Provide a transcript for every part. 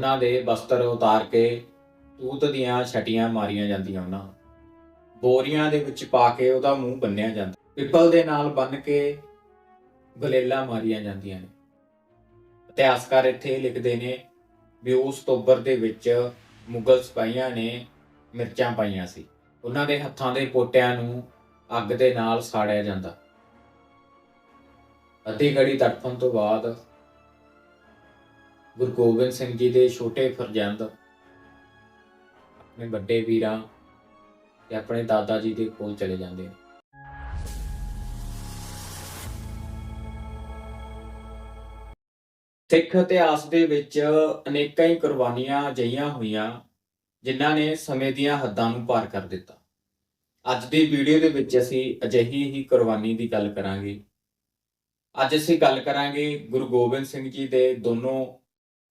ਉਹਨਾਂ ਦੇ ਬਸਤਰ ਉਤਾਰ ਕੇ ਤੂਤ ਦੀਆਂ ਛਟੀਆਂ ਮਾਰੀਆਂ ਜਾਂਦੀਆਂ ਉਹਨਾਂ। ਬੋਰੀਆਂ ਦੇ ਵਿੱਚ ਪਾ ਕੇ ਉਹਦਾ ਮੂੰਹ ਬੰਨਿਆ ਜਾਂਦਾ। ਪਿੱਪਲ ਦੇ ਨਾਲ ਬੰਨ ਕੇ ਗਲੇਲਾ ਮਾਰੀਆਂ ਜਾਂਦੀਆਂ ਨੇ। ਇਤਿਹਾਸਕਾਰ ਇੱਥੇ ਲਿਖਦੇ ਨੇ ਵੀ ਉਸ ਅਕਤੂਬਰ ਦੇ ਵਿੱਚ ਮੁਗਲ ਸਿਪਾਹੀਆਂ ਨੇ ਮਿਰਚਾਂ ਪਾਈਆਂ ਸੀ। ਉਹਨਾਂ ਦੇ ਹੱਥਾਂ ਦੇ ਪੋਟਿਆਂ ਨੂੰ ਅੱਗ ਦੇ ਨਾਲ ਸਾੜਿਆ ਜਾਂਦਾ। ਅੱਧੀ ਘੜੀ ਤੜਫਣ ਤੋਂ ਬਾਅਦ ਗੁਰੂ ਗੋਬਿੰਦ ਸਿੰਘ ਜੀ ਦੇ ਛੋਟੇ ਫਰਜ਼ੰਦ, ਆਪਣੇ ਵੱਡੇ ਵੀਰਾਂ ਤੇ ਆਪਣੇ ਦਾਦਾ ਜੀ ਦੇ ਕੋਲ ਚਲੇ ਜਾਂਦੇ ਨੇ। ਸਿੱਖ ਇਤਿਹਾਸ ਦੇ ਵਿੱਚ ਅਨੇਕਾਂ ਹੀ ਕੁਰਬਾਨੀਆਂ ਅਜਿਹੀਆਂ ਹੋਈਆਂ, ਜਿਨ੍ਹਾਂ ਨੇ ਸਮੇਂ ਦੀਆਂ ਹੱਦਾਂ ਨੂੰ ਪਾਰ ਕਰ ਦਿੱਤਾ। ਅੱਜ ਦੀ ਵੀਡੀਓ ਦੇ ਵਿੱਚ ਅਸੀਂ ਅਜਿਹੀ ਹੀ ਕੁਰਬਾਨੀ ਦੀ ਗੱਲ ਕਰਾਂਗੇ। ਅੱਜ ਅਸੀਂ ਗੱਲ ਕਰਾਂਗੇ ਗੁਰੂ ਗੋਬਿੰਦ ਸਿੰਘ ਜੀ ਦੇ ਦੋਨੋਂ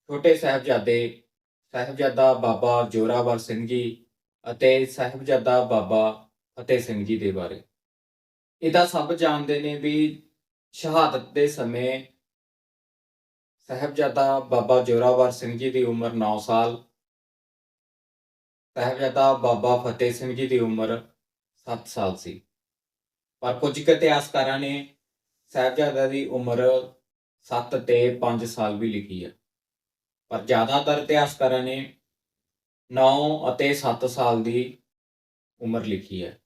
ਛੋਟੇ ਸਾਹਿਬਜ਼ਾਦੇ, ਸਾਹਿਬਜ਼ਾਦਾ ਬਾਬਾ ਜੋਰਾਵਰ ਸਿੰਘ ਜੀ ਅਤੇ ਸਾਹਿਬਜ਼ਾਦਾ ਬਾਬਾ ਫਤਿਹ ਸਿੰਘ ਜੀ ਦੇ ਬਾਰੇ। ਇਹ ਤਾਂ ਸਭ ਜਾਣਦੇ ਨੇ ਵੀ ਸ਼ਹਾਦਤ ਦੇ ਸਮੇਂ ਸਾਹਿਬਜ਼ਾਦਾ ਬਾਬਾ ਜੋਰਾਵਰ ਸਿੰਘ ਜੀ ਦੀ ਉਮਰ 9 ਸਾਲ, ਸਾਹਿਬਜ਼ਾਦਾ ਬਾਬਾ ਫਤਿਹ ਸਿੰਘ ਜੀ ਦੀ ਉਮਰ 7 ਸਾਲ ਸੀ। ਪਰ ਕੁਝ ਕੁ ਇਤਿਹਾਸਕਾਰਾਂ ਨੇ ਸਾਹਿਬਜ਼ਾਦਾ ਦੀ ਉਮਰ 7 ਤੇ 5 ਸਾਲ ਵੀ ਲਿਖੀ ਹੈ ਪਰ ਜ਼ਿਆਦਾਤਰ ਇਤਿਹਾਸਕਾਰਾਂ ਨੇ 9 ਅਤੇ 7 ਸਾਲ ਦੀ ਉਮਰ ਲਿਖੀ ਹੈ।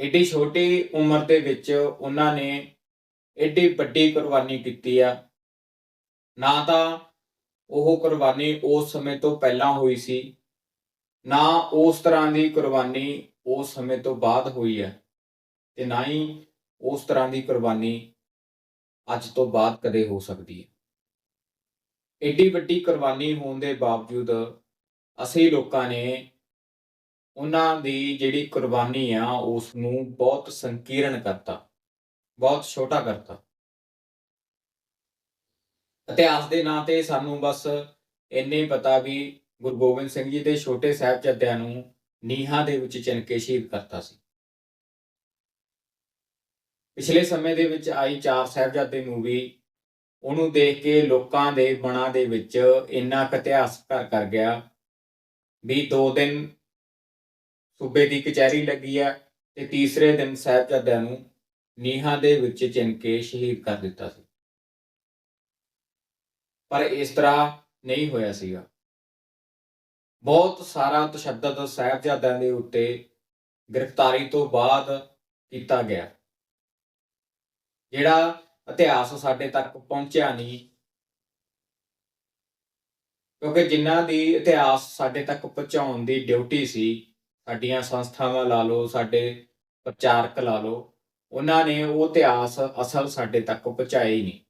ਏਡੀ ਛੋਟੀ ਉਮਰ ਦੇ ਵਿੱਚ ਉਹਨਾਂ ਨੇ ਏਡੀ ਵੱਡੀ ਕੁਰਬਾਨੀ ਕੀਤੀ ਆ। ਨਾ ਤਾਂ ਉਹ ਕੁਰਬਾਨੀ ਉਸ ਸਮੇਂ ਤੋਂ ਪਹਿਲਾਂ ਹੋਈ ਸੀ, ਨਾ ਉਸ ਤਰ੍ਹਾਂ ਦੀ ਕੁਰਬਾਨੀ ਉਸ ਸਮੇਂ ਤੋਂ ਬਾਅਦ ਹੋਈ ਹੈ ਤੇ ਨਾ ਹੀ ਉਸ ਤਰ੍ਹਾਂ ਦੀ ਕੁਰਬਾਨੀ ਅੱਜ ਤੋਂ ਬਾਅਦ ਕਦੇ ਹੋ ਸਕਦੀ ਹੈ। ਏਡੀ ਵੱਡੀ ਕੁਰਬਾਨੀ ਹੋਣ ਦੇ ਬਾਵਜੂਦ ਅਸੀਂ ਲੋਕਾਂ ਨੇ ਉਹਨਾਂ ਦੀ ਜਿਹੜੀ ਕੁਰਬਾਨੀ ਆ ਉਸ ਨੂੰ ਬਹੁਤ ਸੰਕੀਰਣ ਕਰਤਾ, ਬਹੁਤ ਛੋਟਾ ਕਰਤਾ। ਇਤਿਹਾਸ ਦੇ ਨਾਂ ਤੇ ਸਾਨੂੰ ਬਸ ਇੰਨੇ ਪਤਾ ਵੀ ਗੁਰੂ ਗੋਬਿੰਦ ਸਿੰਘ ਜੀ ਦੇ ਛੋਟੇ ਸਾਹਿਬਜ਼ਾਦਿਆਂ ਨੂੰ ਨੀਹਾਂ ਦੇ ਵਿੱਚ ਚਿਣ ਕੇ ਸ਼ਹੀਦ ਕਰਤਾ ਸੀ। ਪਿਛਲੇ ਸਮੇਂ ਦੇ ਵਿੱਚ ਆਈ ਚਾਰ ਸਾਹਿਬਜ਼ਾਦੇ ਨੂੰ ਵੀ ਉਹਨੂੰ ਦੇਖ ਕੇ ਲੋਕਾਂ ਦੇ ਮਨਾਂ ਦੇ ਵਿੱਚ ਇੰਨਾ ਕੁ ਇਤਿਹਾਸ ਘਰ ਕਰ ਗਿਆ ਵੀ ਦੋ ਦਿਨ ਸੂਬੇ ਦੀ ਕਚਹਿਰੀ ਲੱਗੀ ਆ ਤੇ ਤੀਸਰੇ ਦਿਨ ਸਾਹਿਬਜ਼ਾਦਿਆਂ ਨੂੰ ਨੀਹਾਂ ਦੇ ਵਿੱਚ ਚਿਣ ਕੇ ਸ਼ਹੀਦ ਕਰ ਦਿੱਤਾ ਸੀ। ਪਰ ਇਸ ਤਰ੍ਹਾਂ ਨਹੀਂ ਹੋਇਆ ਸੀਗਾ। ਬਹੁਤ ਸਾਰਾ ਤਸ਼ੱਦਦ ਸਾਹਿਬਜ਼ਾਦਿਆਂ ਦੇ ਉੱਤੇ ਗ੍ਰਿਫਤਾਰੀ ਤੋਂ ਬਾਅਦ ਕੀਤਾ ਗਿਆ। ਜਿਹੜਾ ਇਤਿਹਾਸ ਸਾਡੇ ਤੱਕ ਪਹੁੰਚਿਆ ਨਹੀਂ। ਕਿਉਂਕਿ ਜਿਨ੍ਹਾਂ ਦੀ ਇਤਿਹਾਸ ਸਾਡੇ ਤੱਕ ਪਹੁੰਚਾਉਣ ਦੀ ਡਿਊਟੀ ਸੀ, ਸਾਡੀਆਂ ਸੰਸਥਾਵਾਂ ਲਾ ਲਓ, ਸਾਡੇ ਪ੍ਰਚਾਰਕ ਲਾ ਲਓ, ਉਹਨਾਂ ਨੇ ਉਹ ਇਤਿਹਾਸ ਅਸਲ ਸਾਡੇ ਤੱਕ ਪਹੁੰਚਾਇਆ ਹੀ ਨਹੀਂ।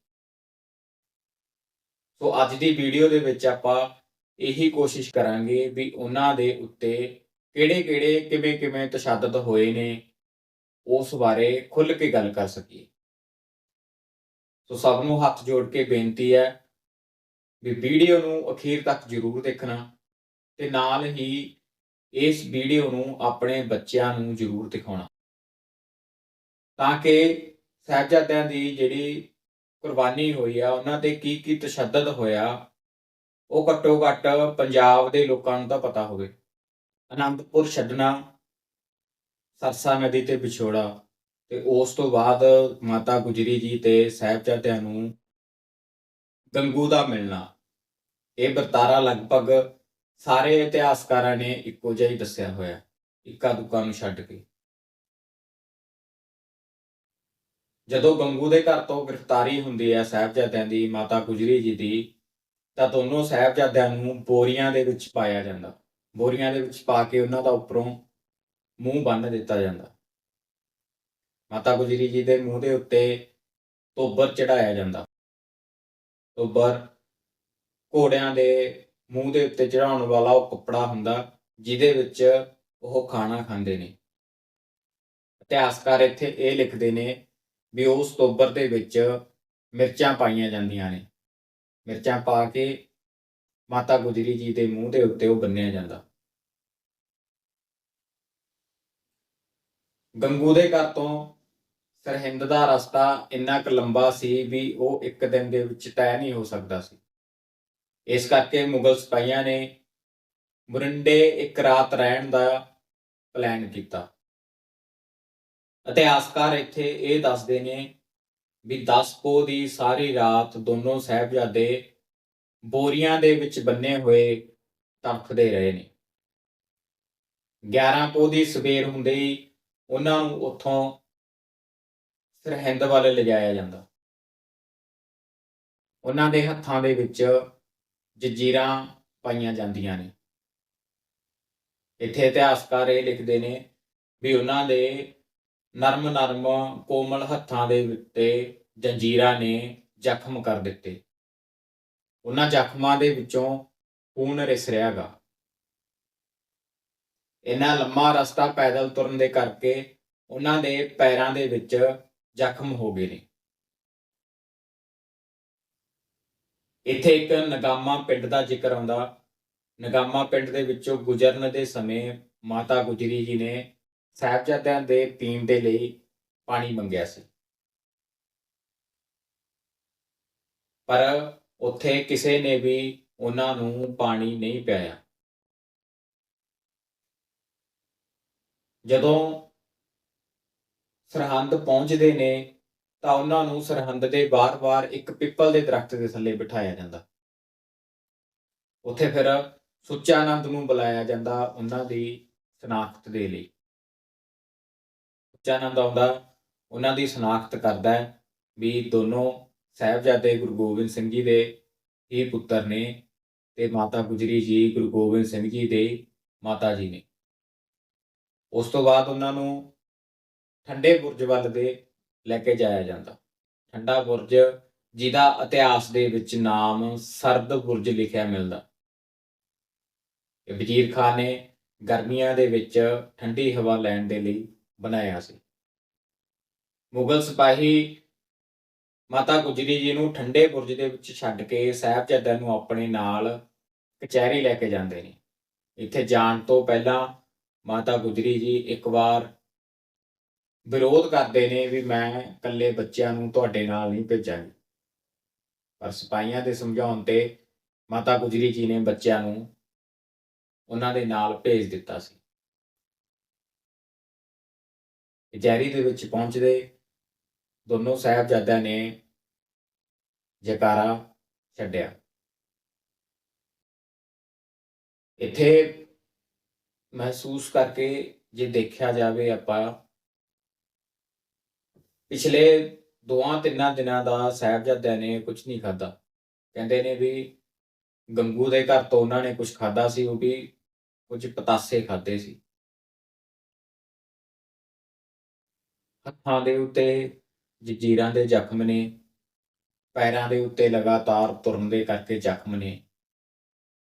ਸੋ ਅੱਜ ਦੀ ਵੀਡੀਓ ਦੇ ਵਿੱਚ ਆਪਾਂ ਇਹੀ ਕੋਸ਼ਿਸ਼ ਕਰਾਂਗੇ ਵੀ ਉਹਨਾਂ ਦੇ ਉੱਤੇ ਕਿਹੜੇ-ਕਿਹੜੇ, ਕਿਵੇਂ-ਕਿਵੇਂ ਤਸ਼ੱਦਦ ਹੋਏ ਨੇ, ਉਸ ਬਾਰੇ ਖੁੱਲ੍ਹ ਕੇ ਗੱਲ ਕਰ ਸਕੀਏ। ਸੋ ਸਭ ਨੂੰ ਹੱਥ ਜੋੜ ਕੇ ਬੇਨਤੀ ਹੈ ਵੀ ਵੀਡੀਓ ਨੂੰ ਅਖੀਰ ਤੱਕ ਜ਼ਰੂਰ ਦੇਖਣਾ ਤੇ ਨਾਲ ਹੀ ਇਸ ਵੀਡੀਓ ਨੂੰ ਆਪਣੇ ਬੱਚਿਆਂ ਨੂੰ ਜ਼ਰੂਰ ਦਿਖਾਉਣਾ। ਤਾਂ ਕਿ ਸਾਹਿਬਜ਼ਾਦਿਆਂ ਦੀ ਜਿਹੜੀ ਕੁਰਬਾਨੀ ਹੋਈ ਆ, ਉਹਨਾਂ ਤੇ ਕੀ ਕੀ ਤਸ਼ੱਦਦ ਹੋਇਆ, ਉਹ ਘੱਟੋ ਘੱਟ ਪੰਜਾਬ ਦੇ ਲੋਕਾਂ ਨੂੰ ਤਾਂ ਪਤਾ ਹੋਵੇ। ਅਨੰਦਪੁਰ ਛੱਡਣਾ, ਸਰਸਾ ਨਦੀ ਤੇ ਵਿਛੋੜਾ। ਤੇ ਉਸ ਤੋਂ ਬਾਅਦ ਮਾਤਾ ਗੁਜਰੀ ਜੀ ਤੇ ਸਾਹਿਬਜ਼ਾਦਿਆਂ ਨੂੰ ਗੰਗੂ ਦਾ ਮਿਲਣਾ। ਇਹ ਵਰਤਾਰਾ ਲਗਭਗ ਸਾਰੇ ਇਤਿਹਾਸਕਾਰਾਂ ਨੇ ਇੱਕੋ ਜਿਹਾ ਹੀ ਦੱਸਿਆ ਹੋਇਆ। ਇੱਕਾ ਦੁੱਕਾ ਨੂੰ ਛੱਡ ਕੇ। ਜਦੋਂ ਗੰਗੂ ਦੇ ਘਰ ਤੋਂ ਗ੍ਰਿਫਤਾਰੀ ਹੁੰਦੀ ਹੈ ਸਾਹਿਬਜ਼ਾਦਿਆਂ ਦੀ, ਮਾਤਾ ਗੁਜਰੀ ਜੀ ਦੀ, ਤਾਂ ਦੋਨੋਂ ਸਾਹਿਬਜ਼ਾਦਿਆਂ ਨੂੰ ਬੋਰੀਆਂ ਦੇ ਵਿੱਚ ਪਾਇਆ ਜਾਂਦਾ। ਬੋਰੀਆਂ ਦੇ ਵਿੱਚ ਪਾ ਕੇ ਉਹਨਾਂ ਦਾ ਉੱਪਰੋਂ ਮੂੰਹ ਬੰਨ ਦਿੱਤਾ ਜਾਂਦਾ। ਮਾਤਾ ਗੁਜਰੀ ਜੀ ਦੇ ਮੂੰਹ ਦੇ ਉੱਤੇ ਤੋਬਰ ਚੜਾਇਆ ਜਾਂਦਾ। ਤੋਬਰ ਘੋੜਿਆਂ ਦੇ ਮੂੰਹ ਦੇ ਉੱਤੇ ਚੜਾਉਣ ਵਾਲਾ ਉਹ ਕੱਪੜਾ ਹੁੰਦਾ, ਜਿਹਦੇ ਵਿੱਚ ਉਹ ਖਾਣਾ ਖਾਂਦੇ ਨੇ। ਇਤਿਹਾਸਕਾਰ ਇੱਥੇ ਇਹ ਲਿਖਦੇ ਨੇ ਵੀ ਉਸ ਤੋਬਰ ਦੇ ਵਿੱਚ ਮਿਰਚਾਂ ਪਾਈਆਂ ਜਾਂਦੀਆਂ ਨੇ। ਮਿਰਚਾਂ ਪਾ ਕੇ ਮਾਤਾ ਗੁਜਰੀ ਜੀ ਦੇ ਮੂੰਹ ਦੇ ਉੱਤੇ ਉਹ ਬੰਨਿਆ ਜਾਂਦਾ। ਗੰਗੂ ਦੇ ਘਰ ਤੋਂ ਸਰਹਿੰਦ ਦਾ ਰਸਤਾ ਇੰਨਾ ਕੁ ਲੰਬਾ ਸੀ ਵੀ ਉਹ ਇੱਕ ਦਿਨ ਦੇ ਵਿੱਚ ਤੈਅ ਨਹੀਂ ਹੋ ਸਕਦਾ ਸੀ। ਇਸ ਕਰਕੇ ਮੁਗਲ ਸਿਪਾਹੀਆਂ ਨੇ ਮੁਰਿੰਡੇ ਇੱਕ ਰਾਤ ਰਹਿਣ ਦਾ ਪਲਾਨ ਕੀਤਾ। ਇਤਿਹਾਸਕਾਰ ਇੱਥੇ ਇਹ ਦੱਸਦੇ ਨੇ ਵੀ 10 ਪੋ ਦੀ ਸਾਰੀ ਰਾਤ ਦੋਨੋਂ ਸਾਹਿਬਜ਼ਾਦੇ ਬੋਰੀਆਂ ਦੇ ਵਿੱਚ ਬੰਨੇ ਹੋਏ ਤੜਫਦੇ ਰਹੇ ਨੇ। 11 ਪੋ ਦੀ ਸਵੇਰ ਹੁੰਦੇ ਹੀ ਉਹਨਾਂ ਨੂੰ ਉੱਥੋਂ ਸਰਹਿੰਦ ਵੱਲ ਲਿਜਾਇਆ ਜਾਂਦਾ। ਉਹਨਾਂ ਦੇ ਹੱਥਾਂ ਦੇ ਵਿੱਚ ਜੰਜੀਰਾਂ ਪਾਈਆਂ ਜਾਂਦੀਆਂ ਨੇ। ਇੱਥੇ ਇਤਿਹਾਸਕਾਰ ਇਹ ਲਿਖਦੇ ਨੇ ਵੀ ਉਹਨਾਂ ਦੇ ਨਰਮ ਨਰਮ ਕੋਮਲ ਹੱਥਾਂ ਦੇ ਉੱਤੇ ਜੰਜੀਰਾਂ ਨੇ ਜ਼ਖਮ ਕਰ ਦਿੱਤੇ। ਉਹਨਾਂ ਜ਼ਖਮਾਂ ਦੇ ਵਿੱਚੋਂ ਖੂਨ ਰਿਸ ਰਿਹਾਗਾ ਇਹਨਾਂ ਲੰਮਾ ਰਸਤਾ ਪੈਦਲ ਤੁਰਨ ਦੇ ਕਰਕੇ ਉਹਨਾਂ ਦੇ ਪੈਰਾਂ ਦੇ ਵਿੱਚ ਜ਼ਖਮ ਹੋ ਗਏ ਨੇ। ਇੱਥੇ ਇੱਕ ਨਗਾਮਾ ਪਿੰਡ ਦਾ ਜ਼ਿਕਰ ਆਉਂਦਾ। ਨਗਾਮਾ ਪਿੰਡ ਦੇ ਵਿੱਚੋਂ ਗੁਜ਼ਰਨ ਦੇ ਸਮੇਂ ਮਾਤਾ ਗੁਜਰੀ ਜੀ ਨੇ ਸਾਹਿਬਜ਼ਾਦਿਆਂ ਦੇ ਪੀਣ ਦੇ ਲਈ ਪਾਣੀ ਮੰਗਿਆ ਸੀ। ਪਰ ਉੱਥੇ ਕਿਸੇ ਨੇ ਵੀ ਉਹਨਾਂ ਨੂੰ ਪਾਣੀ ਨਹੀਂ ਪਿਆਇਆ। ਜਦੋਂ ਸਰਹੰਦ ਪਹੁੰਚਦੇ ਨੇ, ਤਾਂ ਉਹਨਾਂ ਨੂੰ ਸਰਹੰਦ ਦੇ ਬਾਰ-ਬਾਰ ਇੱਕ ਪਿੱਪਲ ਦੇ ਦਰਖਤ ਦੇ ਥੱਲੇ ਬਿਠਾਇਆ ਜਾਂਦਾ। ਉੱਥੇ ਫਿਰ ਸੁੱਚਾਨੰਦ ਨੂੰ ਬੁਲਾਇਆ ਜਾਂਦਾ ਉਹਨਾਂ ਦੀ ਸ਼ਨਾਖਤ ਦੇ ਲਈ। ਸੁੱਚਾਨੰਦ ਆਉਂਦਾ, ਉਹਨਾਂ ਦੀ ਸ਼ਨਾਖਤ ਕਰਦਾ ਵੀ ਦੋਨੋਂ ਸਾਹਿਬਜ਼ਾਦੇ ਗੁਰੂ ਗੋਬਿੰਦ ਸਿੰਘ ਜੀ ਦੇ ਹੀ ਪੁੱਤਰ ਨੇ ਤੇ ਮਾਤਾ ਗੁਜਰੀ ਜੀ ਗੁਰੂ ਗੋਬਿੰਦ ਸਿੰਘ ਜੀ ਦੇ ਮਾਤਾ ਜੀ ਨੇ। ਉਸ ਤੋਂ ਬਾਅਦ ਉਹਨਾਂ ਨੂੰ ਠੰਡੇ ਬੁਰਜ ਵੱਲ ਦੇ ਲੈ ਕੇ ਜਾਇਆ ਜਾਂਦਾ। ਠੰਡਾ ਬੁਰਜ ਜਿਹਦਾ ਇਤਿਹਾਸ ਦੇ ਵਿੱਚ ਨਾਮ ਸਰਦ ਬੁਰਜ ਲਿਖਿਆ ਮਿਲਦਾ। ਵਜ਼ੀਰ ਖਾਨ ਨੇ ਗਰਮੀਆਂ ਦੇ ਵਿੱਚ ਠੰਡੀ ਹਵਾ ਲੈਣ ਦੇ ਲਈ ਬਣਾਇਆ ਸੀ। ਮੁਗਲ ਸਿਪਾਹੀ ਮਾਤਾ ਗੁਜਰੀ ਜੀ ਨੂੰ ਠੰਡੇ ਬੁਰਜ ਦੇ ਵਿੱਚ ਛੱਡ ਕੇ ਸਾਹਿਬਜ਼ਾਦਿਆਂ ਨੂੰ ਆਪਣੇ ਨਾਲ ਕਚਹਿਰੀ ਲੈ ਕੇ ਜਾਂਦੇ ਨੇ। ਇੱਥੇ ਜਾਣ ਤੋਂ ਪਹਿਲਾਂ ਮਾਤਾ ਗੁਜਰੀ ਜੀ ਇੱਕ ਵਾਰ ਵਿਰੋਧ ਕਰਦੇ ਨੇ ਵੀ ਮੈਂ ਇਕੱਲੇ ਬੱਚਿਆਂ ਨੂੰ ਤੁਹਾਡੇ ਨਾਲ ਨਹੀਂ ਭੇਜਾਂਗੀ। ਪਰ ਸਿਪਾਹੀਆਂ ਦੇ ਸਮਝਾਉਣ ਤੇ ਮਾਤਾ ਗੁਜਰੀ ਜੀ ਨੇ ਬੱਚਿਆਂ ਨੂੰ ਉਹਨਾਂ ਦੇ ਨਾਲ ਭੇਜ ਦਿੱਤਾ ਸੀ। ਕਚਹਿਰੀ ਦੇ ਵਿੱਚ ਪਹੁੰਚਦੇ ਦੋਨੋਂ ਸਾਹਿਬਜ਼ਾਦਿਆਂ ਨੇ ਜਕਾਰਾ ਛੱਡਿਆ। ਇੱਥੇ ਮਹਿਸੂਸ ਕਰਕੇ ਜੇ ਦੇਖਿਆ ਜਾਵੇ ਆਪਾਂ ਪਿਛਲੇ ਦੋਆਂ ਤਿੰਨਾਂ ਦਿਨਾਂ ਦਾ ਸਾਹਿਬਜ਼ਾਦਿਆਂ ਨੇ ਕੁਝ ਨਹੀਂ ਖਾਦਾ ਕਹਿੰਦੇ ਨੇ ਵੀ ਗੰਗੂ ਦੇ ਘਰ ਤੋਂ ਉਹਨਾਂ ਨੇ ਕੁਝ ਖਾਦਾ ਸੀ, ਉਹ ਵੀ ਕੁਝ ਪਤਾਸੇ ਖਾਦੇ ਸੀ। ਹੱਥਾਂ ਦੇ ਉੱਤੇ ਜਜੀਰਾਂ ਦੇ ਜ਼ਖਮ ਨੇ, ਪੈਰਾਂ ਦੇ ਉੱਤੇ ਲਗਾਤਾਰ ਤੁਰਨ ਦੇ ਕਰਕੇ ਜ਼ਖਮ ਨੇ।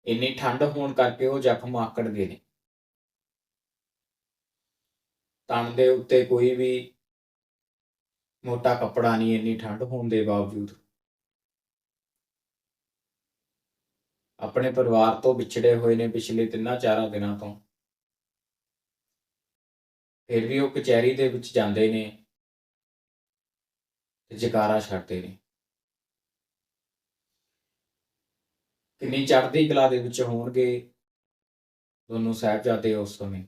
ਇੰਨੀ ਠੰਡ ਹੋਣ ਕਰਕੇ ਉਹ ਜ਼ਖਮ ਆਕੜ ਗਏ ਨੇ। ਤਣ ਦੇ ਉੱਤੇ ਕੋਈ ਵੀ ਮੋਟਾ ਕੱਪੜਾ ਨਹੀਂ, ਇੰਨੀ ਠੰਡ ਹੋਣ ਦੇ ਬਾਵਜੂਦ। ਆਪਣੇ ਪਰਿਵਾਰ ਤੋਂ ਵਿਛੜੇ ਹੋਏ ਨੇ ਪਿਛਲੇ ਤਿੰਨਾਂ ਚਾਰਾਂ ਦਿਨਾਂ ਤੋਂ। ਫਿਰ ਵੀ ਉਹ ਕਚਹਿਰੀ ਦੇ ਵਿੱਚ ਜਾਂਦੇ ਨੇ ਤੇ ਜਕਾਰਾ ਛੱਡਦੇ ਨੇ। ਕਿੰਨੀ ਚੜ੍ਹਦੀ ਕਲਾ ਦੇ ਵਿੱਚ ਹੋਣਗੇ ਦੋਨੋਂ ਸਾਹਿਬਜ਼ਾਦੇ ਉਸ ਸਮੇਂ।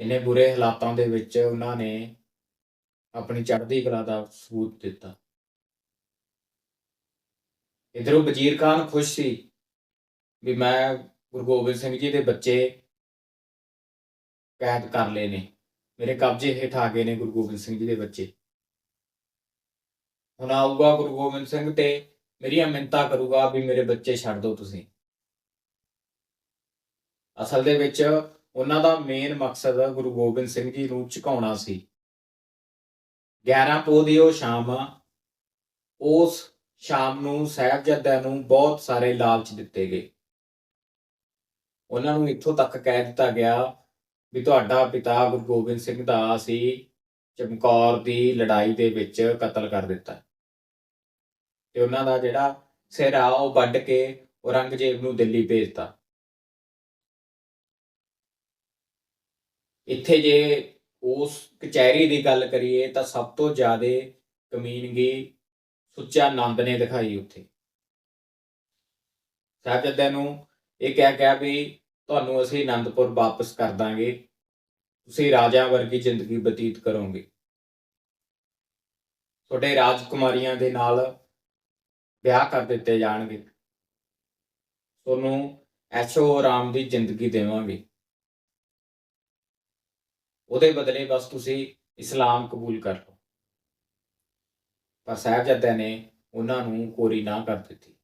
ਇੰਨੇ ਬੁਰੇ ਹਾਲਾਤਾਂ ਦੇ ਵਿੱਚ ਉਹਨਾਂ ਨੇ ਆਪਣੀ ਚੜ੍ਹਦੀ ਕਲਾ ਦਾ ਸਬੂਤ ਦਿੱਤਾ। ਇਧਰੋਂ ਵਜ਼ੀਰ ਖਾਨ ਖੁਸ਼ ਸੀ ਵੀ ਮੈਂ ਗੁਰੂ ਗੋਬਿੰਦ ਸਿੰਘ ਜੀ ਦੇ ਬੱਚੇ ਕੈਦ ਕਰ ਲਏ ਨੇ, ਮੇਰੇ ਕਬਜ਼ੇ ਹੇਠ ਆ ਗਏ ਨੇ ਗੁਰੂ ਗੋਬਿੰਦ ਸਿੰਘ ਜੀ ਦੇ ਬੱਚੇ। ਹੁਣ ਆਊਗਾ ਗੁਰੂ ਗੋਬਿੰਦ ਸਿੰਘ ਤੇ ਮੇਰੀਆਂ ਮਿੰਤਾ ਕਰੂਗਾ ਵੀ ਮੇਰੇ ਬੱਚੇ ਛੱਡ ਦਿਓ ਤੁਸੀਂ। ਅਸਲ ਦੇ ਵਿੱਚ ਉਹਨਾਂ ਦਾ ਮੇਨ ਮਕਸਦ ਗੁਰੂ ਗੋਬਿੰਦ ਸਿੰਘ ਜੀ ਨੂੰ ਝੁਕਾਉਣਾ ਸੀ। 11 ਪੋਹ ਦੀ ਉਹ ਸ਼ਾਮ। ਉਸ ਸ਼ਾਮ ਨੂੰ ਸਾਹਿਬਜ਼ਾਦਿਆਂ ਨੂੰ ਬਹੁਤ ਸਾਰੇ ਲਾਲਚ ਦਿੱਤੇ ਗਏ। ਉਹਨਾਂ ਨੂੰ ਇੱਥੋਂ ਤੱਕ ਕਹਿ ਦਿੱਤਾ ਗਿਆ ਵੀ ਤੁਹਾਡਾ ਪਿਤਾ ਗੁਰੂ ਗੋਬਿੰਦ ਸਿੰਘ ਦਾ ਅਸੀਂ ਚਮਕੌਰ ਦੀ ਲੜਾਈ ਦੇ ਵਿੱਚ ਕਤਲ ਕਰ ਦਿੱਤਾ। ਤੇ ਉਹਨਾਂ ਦਾ ਜਿਹੜਾ ਸਿਰ ਆ, ਉਹ ਵੱਢ ਕੇ ਔਰੰਗਜ਼ੇਬ ਨੂੰ ਦਿੱਲੀ ਭੇਜਤਾ। ਇੱਥੇ ਜੇ ਉਸ ਕਚਹਿਰੀ ਦੀ ਗੱਲ ਕਰੀਏ ਤਾਂ ਸਭ ਤੋਂ ਜ਼ਿਆਦਾ ਕਮੀਨਗੀ ਸੁੱਚਾ ਨੰਦ ਨੇ ਦਿਖਾਈ ਉੱਥੇ। ਸਾਹਿਬਜ਼ਾਦਿਆਂ ਨੂੰ ਇਹ ਕਿਹਾ ਗਿਆ ਵੀ ਤੁਹਾਨੂੰ ਅਸੀਂ ਆਨੰਦਪੁਰ ਵਾਪਸ ਕਰ ਦਾਂਗੇ। ਤੁਸੀਂ ਰਾਜਾ ਵਰਗੀ ਜ਼ਿੰਦਗੀ ਬਤੀਤ ਕਰੋਗੇ। ਤੁਹਾਡੇ ਰਾਜਕੁਮਾਰੀਆਂ ਦੇ ਨਾਲ ਵਿਆਹ ਕਰ ਦਿੱਤੇ ਜਾਣਗੇ। ਤੁਹਾਨੂੰ ਐਸ਼ੋ ਆਰਾਮ ਦੀ ਜ਼ਿੰਦਗੀ ਦੇਵਾਂਗੇ। ਉਹਦੇ ਬਦਲੇ ਬਸ ਤੁਸੀਂ ਇਸਲਾਮ ਕਬੂਲ ਕਰ ਲਓ। ਪਰ ਸਾਹਿਬਜ਼ਾਦਿਆਂ ਨੇ ਉਹਨਾਂ ਨੂੰ ਕੋਰੀ ਨਾ ਕਰ ਦਿੱਤੀ।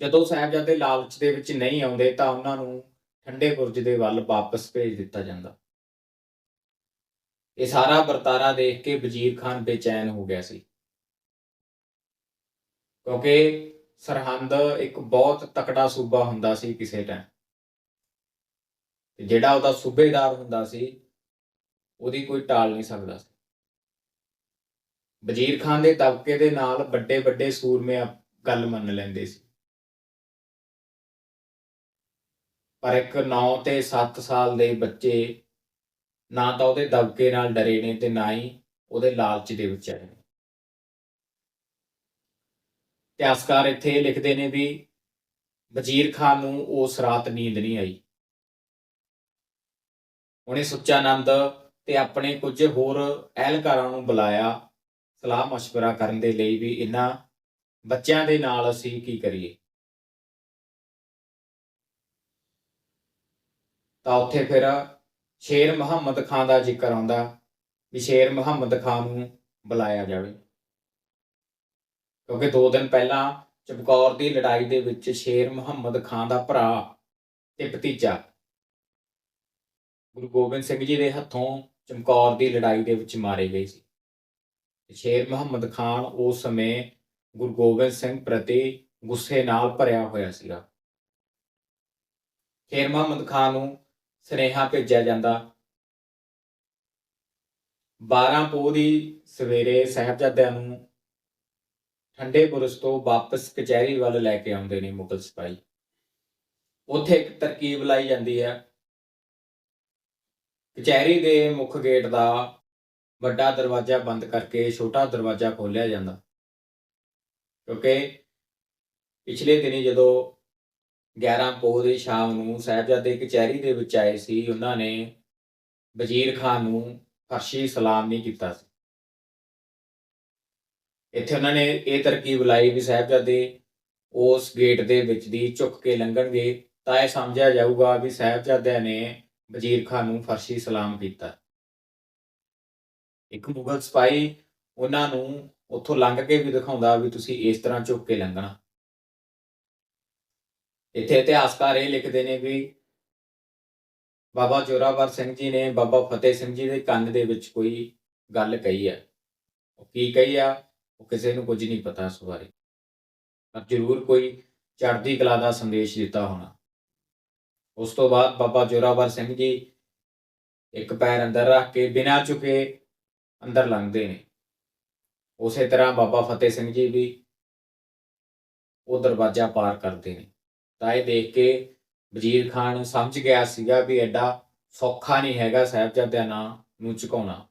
ਜਦੋਂ ਸਾਹਿਬਜ਼ਾਦੇ ਲਾਲਚ ਦੇ ਵਿੱਚ ਨਹੀਂ ਆਉਂਦੇ ਤਾਂ ਉਹਨਾਂ ਨੂੰ ਠੰਡੇ ਬੁਰਜ ਦੇ ਵੱਲ ਵਾਪਸ ਭੇਜ ਦਿੱਤਾ ਜਾਂਦਾ। ਇਹ ਸਾਰਾ ਵਰਤਾਰਾ ਦੇਖ ਕੇ ਵਜ਼ੀਰ ਖਾਨ ਬੇਚੈਨ ਹੋ ਗਿਆ ਸੀ। ਕਿਉਂਕਿ ਸਰਹੰਦ ਇੱਕ ਬਹੁਤ ਤਕੜਾ ਸੂਬਾ ਹੁੰਦਾ ਸੀ ਕਿਸੇ ਟਾਈਮ ਜਿਹੜਾ ਉਹਦਾ ਸੂਬੇਦਾਰ ਹੁੰਦਾ ਸੀ, ਉਹਦੀ ਕੋਈ ਟਾਲ ਨਹੀਂ ਸਕਦਾ ਸੀ। ਵਜ਼ੀਰ ਖਾਨ ਦੇ ਤਬਕੇ ਦੇ ਨਾਲ ਵੱਡੇ ਵੱਡੇ ਸੂਰਮੇ ਗੱਲ ਮੰਨ ਲੈਂਦੇ ਸੀ। ਪਰ ਇੱਕ 9 ਤੇ 7 ਸਾਲ ਦੇ ਬੱਚੇ ਨਾ ਤਾਂ ਉਹਦੇ ਦਬਕੇ ਨਾਲ ਡਰੇ ਨੇ ਤੇ ਨਾ ਹੀ ਉਹਦੇ ਲਾਲਚ ਦੇ ਵਿੱਚ ਆਏ ਨੇ। ਇਤਿਹਾਸਕਾਰ ਇੱਥੇ ਇਹ ਲਿਖਦੇ ਨੇ ਵੀ ਵਜ਼ੀਰ ਖਾਨ ਨੂੰ ਉਸ ਰਾਤ ਨੀਂਦ ਨਹੀਂ ਆਈ। ਉਹਨੇ ਸੁੱਚਾਨੰਦ ਤੇ ਆਪਣੇ ਕੁਝ ਹੋਰ ਅਹਿਲਕਾਰਾਂ ਨੂੰ ਬੁਲਾਇਆ ਸਲਾਹ مشورہ ਕਰਨ ਦੇ ਲਈ ਵੀ ਇਹਨਾਂ ਬੱਚਿਆਂ ਦੇ ਨਾਲ ਅਸੀਂ ਕੀ ਕਰੀਏ ਤਾਂ ਉੱਥੇ ਫਿਰ ਸ਼ੇਰ ਮੁਹੰਮਦ ਖਾਨ ਦਾ ਜ਼ਿਕਰ ਆਉਂਦਾ ਵੀ ਸ਼ੇਰ ਮੁਹੰਮਦ ਖਾਨ ਨੂੰ ਬੁਲਾਇਆ ਜਾਵੇ ਕਿਉਂਕਿ 2 ਦਿਨ ਪਹਿਲਾਂ ਚਮਕੌਰ ਦੀ ਲੜਾਈ ਦੇ ਵਿੱਚ ਸ਼ੇਰ ਮੁਹੰਮਦ ਖਾਨ ਦਾ ਭਰਾ ਤੇ ਭਤੀਜਾ ਗੁਰੂ ਗੋਬਿੰਦ ਸਿੰਘ ਜੀ ਦੇ ਹੱਥੋਂ ਚਮਕੌਰ ਦੀ ਲੜਾਈ ਦੇ ਵਿੱਚ ਮਾਰੇ ਗਏ ਸੀ। ਸ਼ੇਰ ਮੁਹੰਮਦ ਖਾਨ ਉਸ ਸਮੇਂ ਗੁਰੂ ਗੋਬਿੰਦ ਸਿੰਘ ਪ੍ਰਤੀ ਗੁੱਸੇ ਨਾਲ ਭਰਿਆ ਹੋਇਆ ਸੀਗਾ। ਸ਼ੇਰ ਮੁਹੰਮਦ ਖਾਨ ਨੂੰ ਸੁਨੇਹਾ ਭੇਜਿਆ ਜਾਂਦਾ 12 ਪੋਹ ਦੀ ਸਵੇਰੇ ਸਾਹਿਬਜ਼ਾਦਿਆਂ ਨੂੰ ਠੰਡੇ ਬੁਰਜ ਤੋਂ ਵਾਪਸ ਕਚਹਿਰੀ ਵੱਲ ਲੈ ਕੇ ਆਉਂਦੇ ਨੇ ਮੁਗਲ ਸਿਪਾਹੀ। ਉੱਥੇ ਇੱਕ ਤਰਕੀਬ ਲਾਈ ਜਾਂਦੀ ਹੈ ਕਚਹਿਰੀ ਦੇ ਮੁੱਖ ਗੇਟ ਦਾ ਵੱਡਾ ਦਰਵਾਜ਼ਾ ਬੰਦ ਕਰਕੇ ਛੋਟਾ ਦਰਵਾਜ਼ਾ ਖੋਲ੍ਹਿਆ ਜਾਂਦਾ। ਕਿਉਂਕਿ ਪਿਛਲੇ ਦਿਨੀ ਜਦੋਂ 11 ਪੋਹ ਦੀ ਸ਼ਾਮ ਨੂੰ ਸਾਹਿਬਜ਼ਾਦੇ ਕਚਹਿਰੀ ਦੇ ਵਿੱਚ ਆਏ ਸੀ, ਉਹਨਾਂ ਨੇ ਵਜ਼ੀਰ ਖਾਨ ਨੂੰ ਫਰਸ਼ੀ ਸਲਾਮ ਨਹੀਂ ਕੀਤਾ ਸੀ। ਇੱਥੇ ਉਹਨਾਂ ਨੇ ਇਹ ਤਰਕੀਬ ਲਾਈ ਵੀ ਸਾਹਿਬਜ਼ਾਦੇ ਉਸ ਗੇਟ ਦੇ ਵਿੱਚ ਦੀ ਝੁੱਕ ਕੇ ਲੰਘਣਗੇ ਤਾਂ ਇਹ ਸਮਝਿਆ ਜਾਊਗਾ ਵੀ ਸਾਹਿਬਜ਼ਾਦਿਆਂ ਨੇ ਵਜ਼ੀਰ ਖਾਨ ਨੂੰ ਫਰਸ਼ੀ ਸਲਾਮ ਕੀਤਾ। ਇੱਕ ਮੁਗਲ ਸਿਪਾਹੀ ਉਹਨਾਂ ਨੂੰ ਉੱਥੋਂ ਲੰਘ ਕੇ ਵੀ ਦਿਖਾਉਂਦਾ ਵੀ ਤੁਸੀਂ ਇਸ ਤਰ੍ਹਾਂ ਝੁੱਕ ਕੇ ਲੰਘਣਾ। ਇੱਥੇ ਇਤਿਹਾਸਕਾਰ ਇਹ ਲਿਖਦੇ ਨੇ ਵੀ ਬਾਬਾ ਜੋਰਾਵਰ ਸਿੰਘ ਜੀ ਨੇ ਬਾਬਾ ਫਤਿਹ ਸਿੰਘ ਜੀ ਦੇ ਕੰਨ ਦੇ ਵਿੱਚ ਕੋਈ ਗੱਲ ਕਹੀ ਹੈ। ਉਹ ਕੀ ਕਹੀ ਆ, ਉਹ ਕਿਸੇ ਨੂੰ ਕੁਝ ਨਹੀਂ ਪਤਾ ਇਸ ਬਾਰੇ। ਪਰ ਜ਼ਰੂਰ ਕੋਈ ਚੜ੍ਹਦੀ ਕਲਾ ਦਾ ਸੰਦੇਸ਼ ਦਿੱਤਾ ਹੋਣਾ। ਉਸ ਤੋਂ ਬਾਅਦ ਬਾਬਾ ਜੋਰਾਵਰ ਸਿੰਘ ਜੀ ਇੱਕ ਪੈਰ ਅੰਦਰ ਰੱਖ ਕੇ ਬਿਨਾਂ ਝੁਕੇ ਅੰਦਰ ਲੰਘਦੇ ਨੇ। ਉਸੇ ਤਰ੍ਹਾਂ ਬਾਬਾ ਫਤਿਹ ਸਿੰਘ ਜੀ ਵੀ ਉਹ ਦਰਵਾਜ਼ਾ ਪਾਰ ਕਰਦੇ ਨੇ। ਤਾਂ ਇਹ ਦੇਖ ਕੇ ਵਜ਼ੀਰ ਖਾਨ ਸਮਝ ਗਿਆ ਸੀਗਾ ਵੀ ਐਡਾ ਸੌਖਾ ਨਹੀਂ ਹੈਗਾ ਸਾਹਿਬਜ਼ਾਦਿਆਂ ਨਾਂ ਨੂੰ ਝੁਕਾਉਣਾ।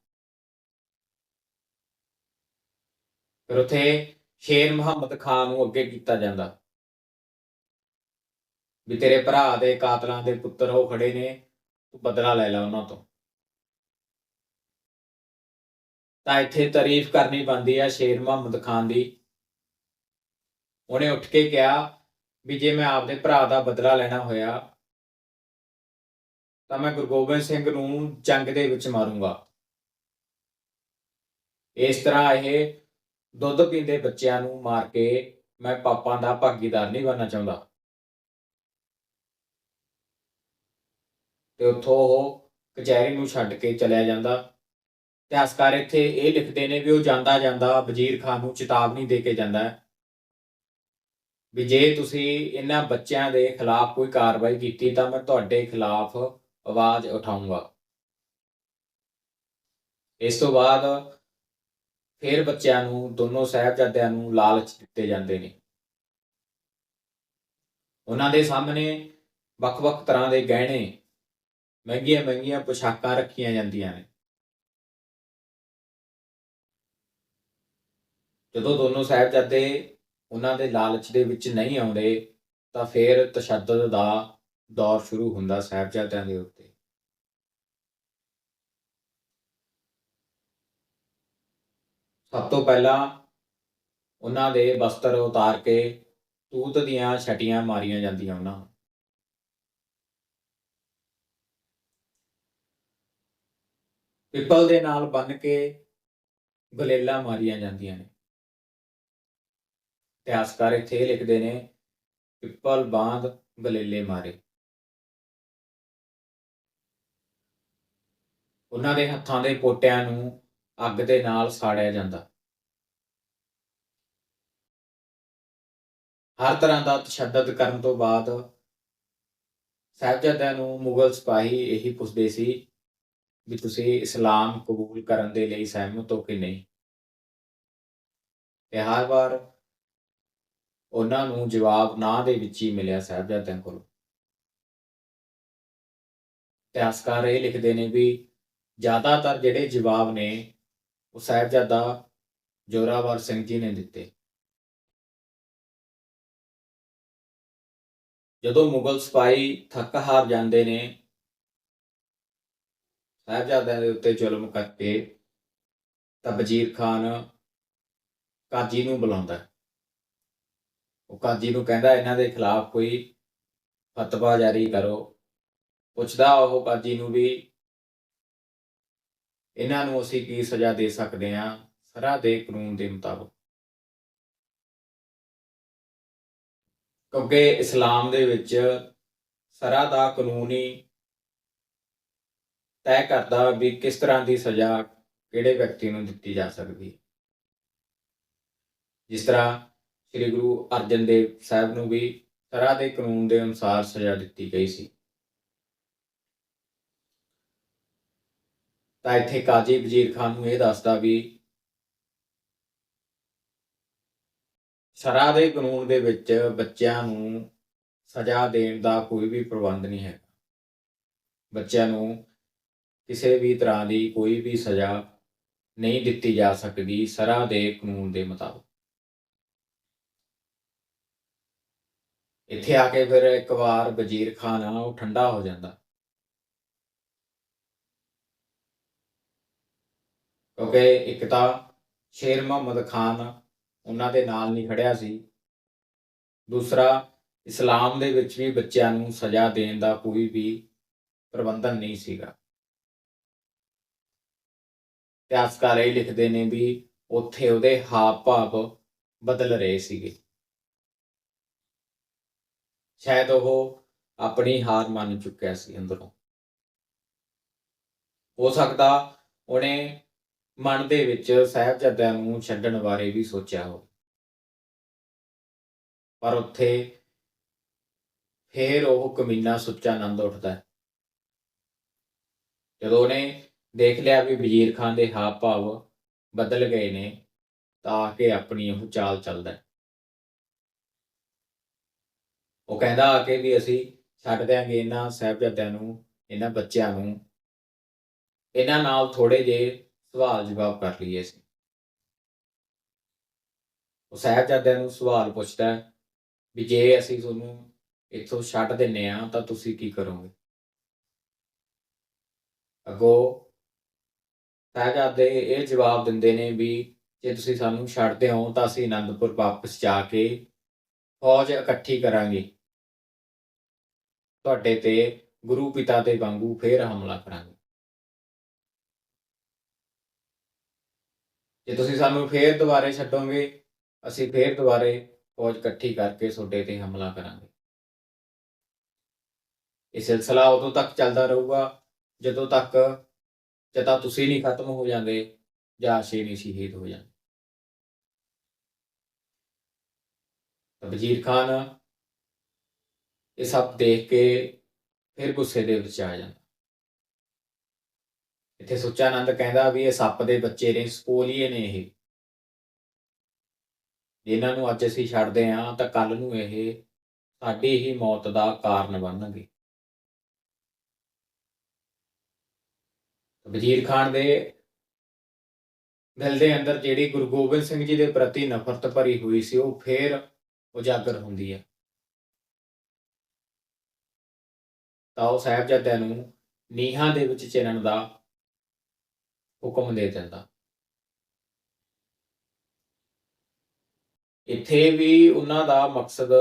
ਫਿਰ ਉਥੇ ਸ਼ੇਰ ਮੁਹੰਮਦ ਖਾਨ ਨੂੰ ਅੱਗੇ ਕੀਤਾ ਜਾਂਦਾ। ਵੀ ਤੇਰੇ ਭਰਾ ਦੇ ਕਾਤਲਾਂ ਦੇ ਪੁੱਤਰ ਉਹ ਖੜੇ ਨੇ, ਤੂੰ ਬਦਲਾ ਲੈ ਲੈ ਉਹਨਾਂ ਤੋਂ। ਤਾਂ ਇੱਥੇ ਤਾਰੀਫ ਕਰਨੀ ਬੰਦੀ ਆ ਸ਼ੇਰ ਮੁਹੰਮਦ ਖਾਨ ਦੀ। ਉਹਨੇ ਉੱਠ ਕੇ ਕਿਹਾ ਵੀ ਜੇ ਮੈਂ ਆਪਦੇ ਭਰਾ ਦਾ ਬਦਲਾ ਲੈਣਾ ਹੋਇਆ, ਤਾਂ ਮੈਂ ਗੁਰੂ ਗੋਬਿੰਦ ਸਿੰਘ ਨੂੰ ਜੰਗ ਦੇ ਵਿੱਚ ਮਾਰੂੰਗਾ। ਇਸ ਤਰ੍ਹਾਂ ਇਹ ਦੁੱਧ ਪੀਂਦੇ ਬੱਚਿਆਂ ਨੂੰ ਮਾਰ ਕੇ ਮੈਂ ਪਾਪਾਂ ਦਾ ਭਾਗੀਦਾਰ ਨਹੀਂ ਬਣਨਾ ਚਾਹੁੰਦਾ। ਤੇ ਉੱਥੋਂ ਉਹ ਕਚਹਿਰੀ ਨੂੰ ਛੱਡ ਕੇ ਚਲਿਆ ਜਾਂਦਾ। ਇਤਿਹਾਸਕਾਰ ਇੱਥੇ ਇਹ ਲਿਖਦੇ ਨੇ ਵੀ ਉਹ ਜਾਂਦਾ ਜਾਂਦਾ ਵਜ਼ੀਰ ਖਾਨ ਨੂੰ ਚੇਤਾਵਨੀ ਦੇ ਕੇ ਜਾਂਦਾ ਹੈ ਵੀ ਜੇ ਤੁਸੀਂ ਇਹਨਾਂ ਬੱਚਿਆਂ ਦੇ ਖਿਲਾਫ ਕੋਈ ਕਾਰਵਾਈ ਕੀਤੀ ਤਾਂ ਮੈਂ ਤੁਹਾਡੇ ਖਿਲਾਫ ਆਵਾਜ਼ ਉਠਾਊਂਗਾ। ਇਸ ਤੋਂ ਬਾਅਦ ਫਿਰ ਬੱਚਿਆਂ ਨੂੰ, ਦੋਨੋਂ ਸਾਹਿਬਜ਼ਾਦਿਆਂ ਨੂੰ ਲਾਲਚ ਦਿੱਤੇ ਜਾਂਦੇ ਨੇ। ਉਹਨਾਂ ਦੇ ਸਾਹਮਣੇ ਵੱਖ-ਵੱਖ ਤਰ੍ਹਾਂ ਦੇ ਗਹਿਣੇ ਮਹਿੰਗੀਆਂ ਮਹਿੰਗੀਆਂ ਪੋਸ਼ਾਕਾਂ ਰੱਖੀਆਂ ਜਾਂਦੀਆਂ ਨੇ। ਜਦੋਂ ਦੋਨੋਂ ਸਾਹਿਬਜ਼ਾਦੇ ਉਹਨਾਂ ਦੇ ਲਾਲਚ ਦੇ ਵਿੱਚ ਨਹੀਂ ਆਉਂਦੇ, ਤਾਂ ਫਿਰ ਤਸ਼ੱਦਦ ਦਾ ਦੌਰ ਸ਼ੁਰੂ ਹੁੰਦਾ ਸਾਹਿਬਜ਼ਾਦਿਆਂ ਦੇ ਉੱਤੇ। ਸਭ ਤੋਂ ਪਹਿਲਾਂ ਉਹਨਾਂ ਦੇ ਵਸਤਰ ਉਤਾਰ ਕੇ ਤੂਤ ਦੀਆਂ ਛਟੀਆਂ ਮਾਰੀਆਂ ਜਾਂਦੀਆਂ ਉਹਨਾਂ ਨੂੰ। ਪਿੱਪਲ ਦੇ ਨਾਲ ਬੰਨ ਕੇ ਗਲੇਲਾ ਮਾਰੀਆਂ ਜਾਂਦੀਆਂ ਨੇ। ਇਤਿਹਾਸਕਾਰ ਇੱਥੇ ਲਿਖਦੇ ਨੇ, ਪਿੱਪਲ ਬਾਂਧ ਗਲੇਲੇ ਮਾਰੇ। ਉਹਨਾਂ ਦੇ ਹੱਥਾਂ ਦੇ ਪੋਟਿਆਂ ਨੂੰ ਅੱਗ ਦੇ ਨਾਲ ਸਾੜਿਆ ਜਾਂਦਾ। ਹਰ ਤਰ੍ਹਾਂ ਦਾ ਤਸ਼ੱਦਦ ਕਰਨ ਤੋਂ ਬਾਅਦ ਸਾਹਿਬਜ਼ਾਦਿਆਂ ਨੂੰ ਮੁਗਲ ਸਿਪਾਹੀ ਇਹੀ ਪੁੱਛਦੇ ਸੀ ਵੀ ਤੁਸੀਂ ਇਸਲਾਮ ਕਬੂਲ ਕਰਨ ਦੇ ਲਈ ਸਹਿਮਤ ਹੋ ਕਿ ਨਹੀਂ। ਤੇ ਹਰ ਵਾਰ ਉਹਨਾਂ ਨੂੰ ਜਵਾਬ ਨਾ ਦੇ ਵਿੱਚ ਹੀ ਮਿਲਿਆ ਸਾਹਿਬਜ਼ਾਦਿਆਂ ਕੋਲੋਂ। ਇਤਿਹਾਸਕਾਰ ਇਹ ਲਿਖਦੇ ਨੇ ਵੀ ਜ਼ਿਆਦਾਤਰ ਜਿਹੜੇ ਜਵਾਬ ਨੇ ਉਹ ਸਾਹਿਬਜ਼ਾਦਾ ਜੋਰਾਵਰ ਸਿੰਘ ਜੀ ਨੇ ਦਿੱਤੇ। ਜਦੋਂ ਮੁਗਲ ਸਿਪਾਹੀ ਥੱਕ ਹਾਰ ਜਾਂਦੇ ਨੇ ਸਾਹਿਬਜ਼ਾਦਿਆਂ ਦੇ ਉੱਤੇ ਜ਼ੁਲਮ ਕਰਕੇ ਤਾਂ ਵਜ਼ੀਰ ਖਾਨ ਕਾਜੀ ਨੂੰ ਬੁਲਾਉਂਦਾ ਉਹ ਕਾਜੀ ਨੂੰ ਕਹਿੰਦਾ, ਇਹਨਾਂ ਦੇ ਖਿਲਾਫ ਕੋਈ ਫਤਵਾ ਜਾਰੀ ਕਰੋ। ਪੁੱਛਦਾ ਉਹ ਕਾਜੀ ਨੂੰ ਵੀ, ਇਹਨਾਂ ਨੂੰ ਅਸੀਂ ਕੀ ਸਜ਼ਾ ਦੇ ਸਕਦੇ ਹਾਂ? ਸਰਾ ਦੇ ਕਾਨੂੰਨ ਦੇ ਮੁਤਾਬਕ। ਕਿਉਂਕਿ ਇਸਲਾਮ ਦੇ ਵਿੱਚ ਸਰਾ ਦਾ ਕਾਨੂੰਨ ਹੀ ਤੈਅ ਕਰਦਾ ਵੀ ਕਿਸ ਤਰ੍ਹਾਂ ਦੀ ਸਜ਼ਾ ਕਿਹੜੇ ਵਿਅਕਤੀ ਨੂੰ ਦਿੱਤੀ ਜਾ ਸਕਦੀ ਹੈ। ਜਿਸ ਤਰ੍ਹਾਂ ਸ੍ਰੀ ਗੁਰੂ ਅਰਜਨ ਦੇਵ ਸਾਹਿਬ ਨੂੰ ਵੀ ਸਰਾ ਦੇ ਕਾਨੂੰਨ ਦੇ ਅਨੁਸਾਰ ਸਜ਼ਾ ਦਿੱਤੀ ਗਈ ਸੀ। ਤਾਂ ਇੱਥੇ ਕਾਜੀ ਵਜ਼ੀਰ ਖਾਨ ਨੂੰ ਇਹ ਦੱਸਦਾ ਵੀ ਸ਼ਰਾ ਦੇ ਕਾਨੂੰਨ ਦੇ ਵਿੱਚ ਬੱਚਿਆਂ ਨੂੰ ਸਜ਼ਾ ਦੇਣ ਦਾ ਕੋਈ ਵੀ ਪ੍ਰਬੰਧ ਨਹੀਂ ਹੈ ਬੱਚਿਆਂ ਨੂੰ ਕਿਸੇ ਵੀ ਤਰ੍ਹਾਂ ਦੀ ਕੋਈ ਵੀ ਸਜ਼ਾ ਨਹੀਂ ਦਿੱਤੀ ਜਾ ਸਕਦੀ, ਸਰਾ ਦੇ ਕਾਨੂੰਨ ਦੇ ਮੁਤਾਬਕ। ਇੱਥੇ ਆ ਕੇ ਫਿਰ ਇੱਕ ਵਾਰ ਵਜ਼ੀਰ ਖਾਨ ਆ, ਉਹ ਠੰਡਾ ਹੋ ਜਾਂਦਾ। ਕਿਉਂਕਿ ਇੱਕ ਤਾਂ ਸ਼ੇਰ ਮੁਹੰਮਦ ਖਾਨ ਉਹਨਾਂ ਦੇ ਨਾਲ ਨਹੀਂ ਖੜਿਆ ਸੀ। ਦੂਸਰਾ, ਇਸਲਾਮ ਦੇ ਵਿੱਚ ਵੀ ਬੱਚਿਆਂ ਨੂੰ ਸਜ਼ਾ ਦੇਣ ਦਾ ਕੋਈ ਵੀ ਪ੍ਰਬੰਧਨ ਨਹੀਂ ਸੀਗਾ। ਇਤਿਹਾਸਕਾਰ ਇਹ ਲਿਖਦੇ ਨੇ ਵੀ ਉੱਥੇ ਉਹਦੇ ਹਾਵ ਭਾਵ ਬਦਲ ਰਹੇ ਸੀਗੇ। ਸ਼ਾਇਦ ਉਹ ਆਪਣੀ ਹਾਰ ਮੰਨ ਚੁੱਕਿਆ ਸੀ ਅੰਦਰੋਂ। ਹੋ ਸਕਦਾ ਉਹਨੇ ਮਨ ਦੇ ਵਿੱਚ ਸਾਹਿਬਜ਼ਾਦਿਆਂ ਨੂੰ ਛੱਡਣ ਬਾਰੇ ਵੀ ਸੋਚਿਆ ਹੋ ਪਰ ਉੱਥੇ ਫੇਰ ਉਹ ਕਮੀਨਾ ਸੁੱਚਾ ਆਨੰਦ ਉੱਠਦਾ ਜਦੋਂ ਉਹਨੇ ਦੇਖ ਲਿਆ ਵੀ ਵਜ਼ੀਰ ਖਾਨ ਦੇ ਹਾਵ ਭਾਵ ਬਦਲ ਗਏ ਨੇ, ਤਾਂ ਆ ਕੇ ਆਪਣੀ ਉਹ ਚਾਲ ਚੱਲਦਾ ਉਹ ਕਹਿੰਦਾ ਆ ਕੇ ਵੀ ਅਸੀਂ ਛੱਡ ਦਿਆਂਗੇ ਇਹਨਾਂ ਸਾਹਿਬਜ਼ਾਦਿਆਂ ਨੂੰ, ਇਹਨਾਂ ਬੱਚਿਆਂ ਨੂੰ। ਇਹਨਾਂ ਨਾਲ ਥੋੜੇ ਜੇ ਸਵਾਲ ਜਵਾਬ ਕਰ ਲਈਏ ਸੀ ਉਹ ਸਾਹਿਬਜ਼ਾਦਿਆਂ ਨੂੰ ਸਵਾਲ ਪੁੱਛਦਾ ਵੀ ਜੇ ਅਸੀਂ ਤੁਹਾਨੂੰ ਇੱਥੋਂ ਛੱਡ ਦਿੰਨੇ ਆ ਤਾਂ ਤੁਸੀਂ ਕੀ ਕਰੋਗੇ? ਅਗੋ ਸਾਹਿਬਜ਼ਾਦੇ ਇਹ ਜਵਾਬ ਦਿੰਦੇ ਨੇ ਵੀ ਜੇ ਤੁਸੀਂ ਸਾਨੂੰ ਛੱਡਦੇ ਹੋ ਤਾਂ ਅਸੀਂ ਅਨੰਦਪੁਰ ਵਾਪਸ ਜਾ ਕੇ ਫੌਜ ਇਕੱਠੀ ਕਰਾਂਗੇ। ਤੁਹਾਡੇ ਤੇ ਗੁਰੂ ਪਿਤਾ ਦੇ ਵਾਂਗੂ ਫੇਰ ਹਮਲਾ ਕਰਾਂਗੇ। ਜੇ ਤੁਸੀਂ ਸਾਨੂੰ ਫੇਰ ਦੁਬਾਰੇ ਛੱਡੋਗੇ, ਅਸੀਂ ਫੇਰ ਦੁਬਾਰੇ ਫੌਜ ਇਕੱਠੀ ਕਰਕੇ ਤੁਹਾਡੇ ਤੇ ਹਮਲਾ ਕਰਾਂਗੇ। ਇਹ ਸਿਲਸਿਲਾ ਉਦੋਂ ਤੱਕ ਚੱਲਦਾ ਰਹੂਗਾ, ਜਦੋਂ ਤੱਕ ਜਾਂ ਤਾਂ ਤੁਸੀਂ ਨਹੀਂ ਖਤਮ ਹੋ ਜਾਂਦੇ ਜਾਂ ਅਸੀਂ ਨਹੀਂ ਸ਼ਹੀਦ ਹੋ ਜਾਂਦੇ। ਤਾਂ ਵਜ਼ੀਰ ਖਾਨ ਇਹ ਸਭ ਦੇਖ ਕੇ ਫਿਰ ਗੁੱਸੇ ਦੇ ਵਿੱਚ ਆ ਜਾਂਦਾ। ਇੱਥੇ ਸੁੱਚਾਨੰਦ ਕਹਿੰਦਾ ਵੀ ਇਹ ਸੱਪ ਦੇ ਬੱਚੇ ਨੇ ਸਪੋਲੀਏ ਨੇ ਇਹ। ਇਹਨਾਂ ਨੂੰ ਅੱਜ ਅਸੀਂ ਛੱਡਦੇ ਹਾਂ ਤਾਂ ਕੱਲ ਨੂੰ ਇਹ ਸਾਡੀ ਹੀ ਮੌਤ ਦਾ ਕਾਰਨ ਬਣਨਗੇ। ਵਜ਼ੀਰ ਖਾਨ ਦੇ ਦਿਲ ਦੇ ਅੰਦਰ ਜਿਹੜੀ ਗੁਰੂ ਗੋਬਿੰਦ ਸਿੰਘ ਜੀ ਦੇ ਪ੍ਰਤੀ ਨਫ਼ਰਤ ਭਰੀ ਹੋਈ ਸੀ, ਉਹ ਫੇਰ ਉਜਾਗਰ ਹੁੰਦੀ ਹੈ। ਤਾਂ ਉਹ ਸਾਹਿਬਜ਼ਾਦਿਆਂ ਨੂੰ ਨੀਹਾਂ ਦੇ ਵਿੱਚ ਚਿਣਨ ਦਾ ਹੁਕਮ ਦੇ ਦਿੰਦਾ। ਇੱਥੇ ਵੀ ਉਹਨਾਂ ਦਾ ਮਕਸਦ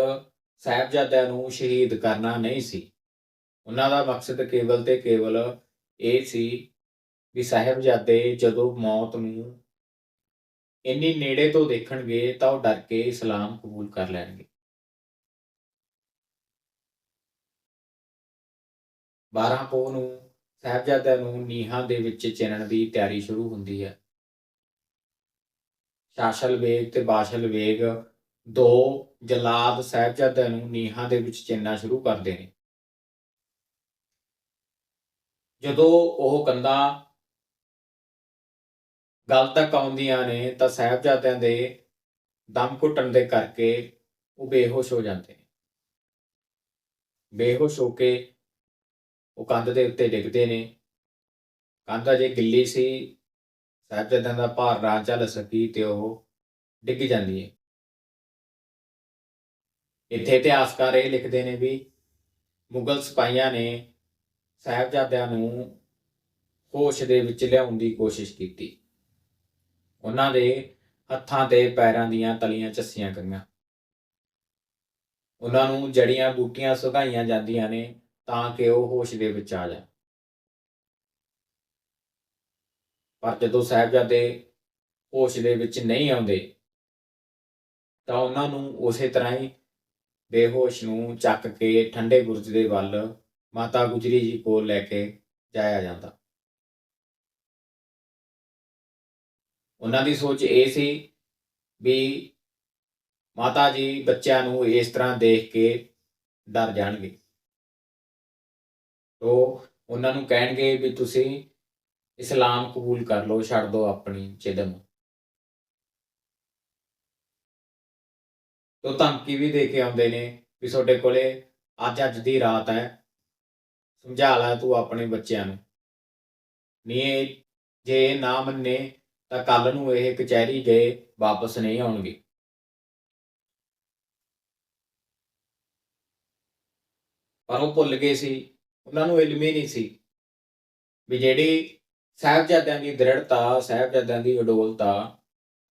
ਸਾਹਿਬਜ਼ਾਦਿਆਂ ਨੂੰ ਸ਼ਹੀਦ ਕਰਨਾ ਨਹੀਂ ਸੀ। ਉਹਨਾਂ ਦਾ ਮਕਸਦ ਕੇਵਲ ਤੇ ਕੇਵਲ ਇਹ ਸੀ ਵੀ ਸਾਹਿਬਜ਼ਾਦੇ ਜਦੋਂ ਮੌਤ ਨੂੰ ਇੰਨੀ ਨੇੜੇ ਤੋਂ ਦੇਖਣਗੇ ਤਾਂ ਉਹ ਡਰ ਕੇ ਇਸਲਾਮ ਕਬੂਲ ਕਰ ਲੈਣਗੇ। 12 ਪੋਹ ਨੂੰ ਸਾਹਿਬਜ਼ਾਦਿਆਂ ਨੂੰ ਨੀਹਾਂ ਦੇ ਵਿੱਚ ਚਿਣਨ ਦੀ ਤਿਆਰੀ ਸ਼ੁਰੂ ਹੁੰਦੀ ਹੈ। ਸ਼ਾਸਲ ਵੇਗ ਤੇ ਬਾਸ਼ਲ ਵੇਗ ਦੋ ਜਲਾਦ ਸਾਹਿਬਜ਼ਾਦਿਆਂ ਨੂੰ ਨੀਹਾਂ ਦੇ ਵਿੱਚ ਚਿਣਨਾ ਸ਼ੁਰੂ ਕਰਦੇ ਨੇ। ਜਦੋਂ ਉਹ ਕੰਧਾਂ ਗੱਲ ਤੱਕ ਆਉਂਦੀਆਂ ਨੇ, ਤਾਂ ਸਾਹਿਬਜ਼ਾਦਿਆਂ ਦੇ ਦਮ ਘੁੱਟਣ ਦੇ ਕਰਕੇ ਉਹ ਬੇਹੋਸ਼ ਹੋ ਜਾਂਦੇ ਨੇ। ਬੇਹੋਸ਼ ਹੋ ਕੇ ਉਹ ਕੰਧ ਦੇ ਉੱਤੇ ਡਿੱਗਦੇ ਨੇ। ਕੰਧ ਜੇ ਗਿੱਲੀ ਸੀ, ਸਾਹਿਬਜ਼ਾਦਿਆਂ ਦਾ ਭਾਰ ਨਾ ਚੱਲ ਸਕੀ ਤੇ ਉਹ ਡਿੱਗ ਜਾਂਦੀ ਹੈ ਇੱਥੇ ਇਤਿਹਾਸਕਾਰ ਇਹ ਲਿਖਦੇ ਨੇ ਵੀ ਮੁਗਲ ਸਿਪਾਹੀਆਂ ਨੇ ਸਾਹਿਬਜ਼ਾਦਿਆਂ ਨੂੰ ਹੋਸ਼ ਦੇ ਵਿੱਚ ਲਿਆਉਣ ਦੀ ਕੋਸ਼ਿਸ਼ ਕੀਤੀ। ਉਹਨਾਂ ਦੇ ਹੱਥਾਂ ਤੇ ਪੈਰਾਂ ਦੀਆਂ ਤਲੀਆਂ ਚੱਸੀਆਂ ਗਈਆਂ ਉਹਨਾਂ ਨੂੰ ਜੜੀਆਂ ਬੂਟੀਆਂ ਸੁਗਾਈਆਂ ਜਾਂਦੀਆਂ ਨੇ ਤਾਂ ਕਿ ਉਹ ਹੋਸ਼ ਦੇ ਵਿੱਚ ਆ ਜਾਣ। ਪਰ ਜਦੋਂ ਸਾਹਿਬਜ਼ਾਦੇ ਹੋਸ਼ ਦੇ ਵਿੱਚ ਨਹੀਂ ਆਉਂਦੇ, ਤਾਂ ਉਹਨਾਂ ਨੂੰ ਉਸੇ ਤਰ੍ਹਾਂ ਹੀ ਬੇਹੋਸ਼ ਨੂੰ ਚੱਕ ਕੇ ਠੰਡੇ ਬੁਰਜ ਦੇ ਵੱਲ ਮਾਤਾ ਗੁਜਰੀ ਜੀ ਕੋਲ ਲੈ ਕੇ ਜਾਇਆ ਜਾਂਦਾ। ਉਹਨਾਂ ਦੀ ਸੋਚ ਇਹ ਸੀ ਵੀ ਮਾਤਾ ਜੀ ਬੱਚਿਆਂ ਨੂੰ ਇਸ ਤਰ੍ਹਾਂ ਦੇਖ ਕੇ ਡਰ ਜਾਣਗੇ। ਤੋ ਉਹਨਾਂ ਨੂੰ ਕਹਿਣਗੇ ਵੀ ਤੁਸੀਂ ਇਸਲਾਮ ਕਬੂਲ ਕਰ ਲਓ, ਛੱਡ ਦਿਓ ਆਪਣੀ ਚਿਦਮ ਤੋ ਧਮਕੀ ਵੀ ਦੇ ਕੇ ਆਉਂਦੇ ਨੇ ਵੀ ਤੁਹਾਡੇ ਕੋਲੇ ਅੱਜ ਅੱਜ ਦੀ ਰਾਤ ਹੈ, ਸਮਝਾ ਲੈ ਤੂੰ ਆਪਣੇ ਬੱਚਿਆਂ ਨੂੰ। ਨਹੀਂ ਜੇ ਨਾ ਮੰਨੇ ਤਾਂ ਕੱਲ ਨੂੰ ਇਹ ਕਚਹਿਰੀ ਗਏ, ਵਾਪਸ ਨਹੀਂ ਆਉਣਗੇ। ਪਰ ਉਹ ਭੁੱਲ ਗਏ ਸੀ। ਉਹਨਾਂ ਨੂੰ ਇਲਮ ਹੀ ਨਹੀਂ ਸੀ ਵੀ ਜਿਹੜੀ ਸਾਹਿਬਜ਼ਾਦਿਆਂ ਦੀ ਦ੍ਰਿੜਤਾ, ਸਾਹਿਬਜ਼ਾਦਿਆਂ ਦੀ ਅਡੋਲਤਾ,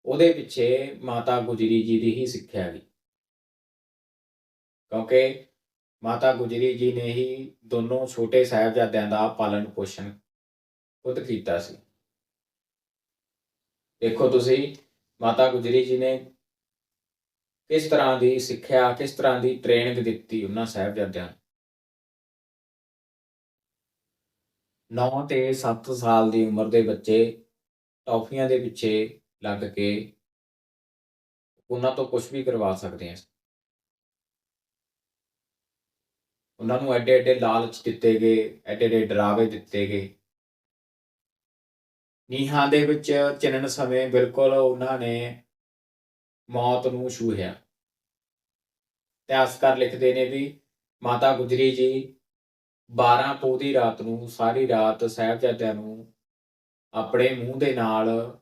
ਉਹਦੇ ਪਿੱਛੇ ਮਾਤਾ ਗੁਜਰੀ ਜੀ ਦੀ ਹੀ ਸਿੱਖਿਆ ਗਈ। ਕਿਉਂਕਿ ਮਾਤਾ ਗੁਜਰੀ ਜੀ ਨੇ ਹੀ ਦੋਨੋਂ ਛੋਟੇ ਸਾਹਿਬਜ਼ਾਦਿਆਂ ਦਾ ਪਾਲਣ ਪੋਸ਼ਣ ਖੁਦ ਕੀਤਾ ਸੀ। ਦੇਖੋ ਤੁਸੀਂ ਮਾਤਾ ਗੁਜਰੀ ਜੀ ਨੇ ਕਿਸ ਤਰ੍ਹਾਂ ਦੀ ਸਿੱਖਿਆ, ਕਿਸ ਤਰ੍ਹਾਂ ਦੀ ਟ੍ਰੇਨਿੰਗ ਦਿੱਤੀ ਉਹਨਾਂ ਸਾਹਿਬਜ਼ਾਦਿਆਂ ਨੂੰ? 9 ਤੇ 7 ਸਾਲ ਦੀ ਉਮਰ ਦੇ ਬੱਚੇ ਟੌਫੀਆਂ ਦੇ ਪਿੱਛੇ ਲੱਗ ਕੇ ਉਹਨਾਂ ਤੋਂ ਕੁਝ ਵੀ ਕਰਵਾ ਸਕਦੇ ਆ। ਉਹਨਾਂ ਨੂੰ ਐਡੇ ਐਡੇ ਲਾਲਚ ਦਿੱਤੇ ਗਏ ਐਡੇ ਐਡੇ ਡਰਾਵੇ ਦਿੱਤੇ ਗਏ। ਨੀਹਾਂ ਦੇ ਵਿੱਚ ਚਿਣਨ ਸਮੇਂ ਬਿਲਕੁਲ ਉਹਨਾਂ ਨੇ ਮੌਤ ਨੂੰ ਛੂਹਿਆ ਇਤਿਹਾਸਕਾਰ ਲਿਖਦੇ ਨੇ ਵੀ ਮਾਤਾ ਗੁਜਰੀ ਜੀ 12 ਪੋਹ ਦੀ ਰਾਤ ਨੂੰ ਸਾਰੀ ਰਾਤ ਸਾਹਿਬਜ਼ਾਦਿਆਂ ਨੂੰ ਆਪਣੇ ਮੂੰਹ ਦੇ ਨਾਲ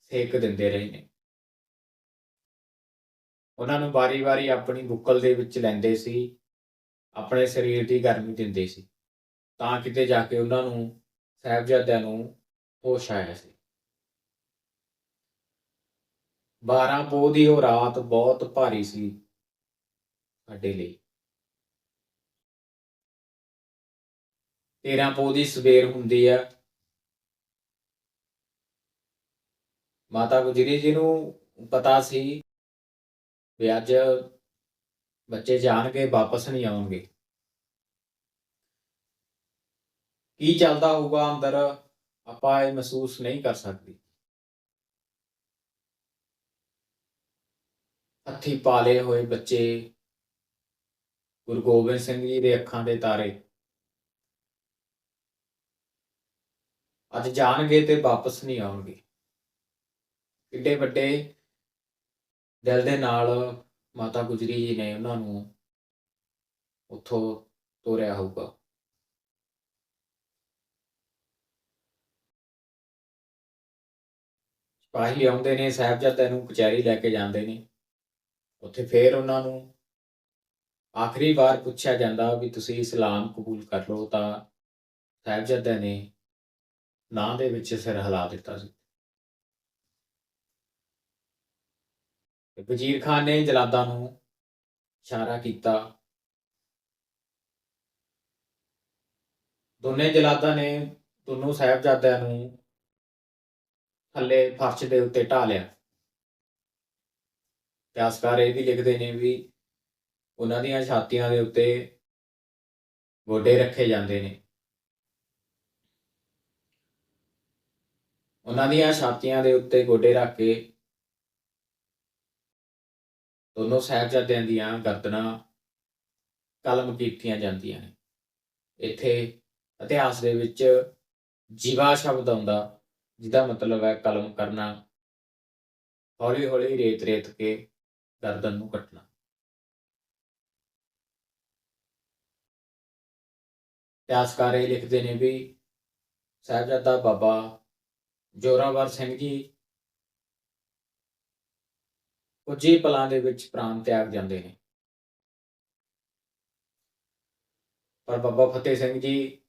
ਸੇਕ ਦਿੰਦੇ ਰਹੇ ਨੇ। ਉਹਨਾਂ ਨੂੰ ਵਾਰੀ-ਵਾਰੀ ਆਪਣੀ ਬੁੱਕਲ ਦੇ ਵਿੱਚ ਲੈਂਦੇ ਸੀ, ਆਪਣੇ ਸਰੀਰ ਦੀ ਗਰਮੀ ਦਿੰਦੇ ਸੀ। ਤਾਂ ਕਿਤੇ ਜਾ ਕੇ ਉਹਨਾਂ ਨੂੰ ਸਾਹਿਬਜ਼ਾਦਿਆਂ ਨੂੰ ਹੋਸ਼ ਆਇਆ ਸੀ। 12 ਪੋਹ ਦੀ ਉਹ ਰਾਤ ਬਹੁਤ ਭਾਰੀ ਸੀ ਸਾਡੇ ਲਈ। 13 ਪੋਹ ਦੀ ਸਵੇਰ ਹੁੰਦੀ ਆ। ਮਾਤਾ ਗੁਜਰੀ ਜੀ ਨੂੰ ਪਤਾ ਸੀ ਵੀ ਅੱਜ ਬੱਚੇ ਜਾਣਗੇ, ਵਾਪਸ ਨਹੀਂ ਆਉਣਗੇ। ਕੀ ਚੱਲਦਾ ਹੋਊਗਾ ਅੰਦਰ? ਆਪਾਂ ਇਹ ਮਹਿਸੂਸ ਨਹੀਂ ਕਰ ਸਕਦੇ। ਹੱਥੀ ਪਾਲੇ ਹੋਏ ਬੱਚੇ ਗੁਰੂ ਗੋਬਿੰਦ ਸਿੰਘ ਜੀ ਦੇ ਅੱਖਾਂ ਦੇ ਤਾਰੇ ਅੱਜ ਜਾਣਗੇ ਤੇ ਵਾਪਸ ਨਹੀਂ ਆਉਣਗੇ। ਕਿੱਡੇ ਵੱਡੇ ਦਿਲ ਦੇ ਨਾਲ ਮਾਤਾ ਗੁਜਰੀ ਜੀ ਨੇ ਉਹਨਾਂ ਨੂੰ ਉੱਥੋਂ ਤੋਰਿਆ ਹੋਊਗਾ। ਸਿਪਾਹੀ ਆਉਂਦੇ ਨੇ, ਸਾਹਿਬਜ਼ਾਦਿਆਂ ਨੂੰ ਕਚਹਿਰੀ ਲੈ ਕੇ ਜਾਂਦੇ ਨੇ। ਉੱਥੇ ਫੇਰ ਉਹਨਾਂ ਨੂੰ ਆਖਰੀ ਵਾਰ ਪੁੱਛਿਆ ਜਾਂਦਾ ਵੀ ਤੁਸੀਂ ਇਸਲਾਮ ਕਬੂਲ ਕਰ ਲਓ ਤਾਂ ਸਾਹਿਬਜ਼ਾਦਿਆਂ ਨੇ ਨਾਂ ਦੇ ਵਿੱਚ ਸਿਰ ਹਿਲਾ ਦਿੱਤਾ ਸੀ। ਵਜ਼ੀਰ ਖਾਨ ਨੇ ਜਲਾਦਾਂ ਨੂੰ ਇਸ਼ਾਰਾ ਕੀਤਾ। ਦੋਨੇ ਜਲਾਦਾਂ ਨੇ, ਦੋਨੋਂ ਸਾਹਿਬਜ਼ਾਦਿਆਂ ਨੂੰ ਥੱਲੇ ਫਰਸ਼ ਦੇ ਉੱਤੇ ਢਾ ਲਿਆ। ਇਤਿਹਾਸਕਾਰ ਇਹ ਵੀ ਲਿਖਦੇ ਨੇ ਵੀ ਉਹਨਾਂ ਦੀਆਂ ਛਾਤੀਆਂ ਦੇ ਉੱਤੇ ਗੋਡੇ ਰੱਖੇ ਜਾਂਦੇ ਨੇ। ਉਹਨਾਂ ਦੀਆਂ ਛਾਤੀਆਂ ਦੇ ਉੱਤੇ ਗੋਡੇ ਰੱਖ ਕੇ ਦੋਨੋਂ ਸਾਹਿਬਜ਼ਾਦਿਆਂ ਦੀਆਂ ਗਰਦਨਾਂ ਕਲਮ ਕੀਤੀਆਂ ਜਾਂਦੀਆਂ ਨੇ। ਇੱਥੇ ਇਤਿਹਾਸ ਦੇ ਵਿੱਚ ਜੀਵਾ ਸ਼ਬਦ ਆਉਂਦਾ। ਜਿਹਦਾ ਮਤਲਬ ਹੈ ਕਲਮ ਕਰਨਾ, ਹੌਲੀ ਹੌਲੀ ਰੇਤ ਰੇਤ ਕੇ ਗਰਦਨ ਨੂੰ ਕੱਟਣਾ। ਇਤਿਹਾਸਕਾਰ ਇਹ ਲਿਖਦੇ ਨੇ ਵੀ ਸਾਹਿਬਜ਼ਾਦਾ ਬਾਬਾ ਜੋਰਾਵਰ ਸਿੰਘ ਜੀ ਕੁਝ ਹੀ ਪਲਾਂ ਦੇ ਵਿੱਚ ਪ੍ਰਾਣ ਤਿਆਗ ਜਾਂਦੇ ਨੇ। ਪਰ ਬਾਬਾ ਫਤਿਹ ਸਿੰਘ ਜੀ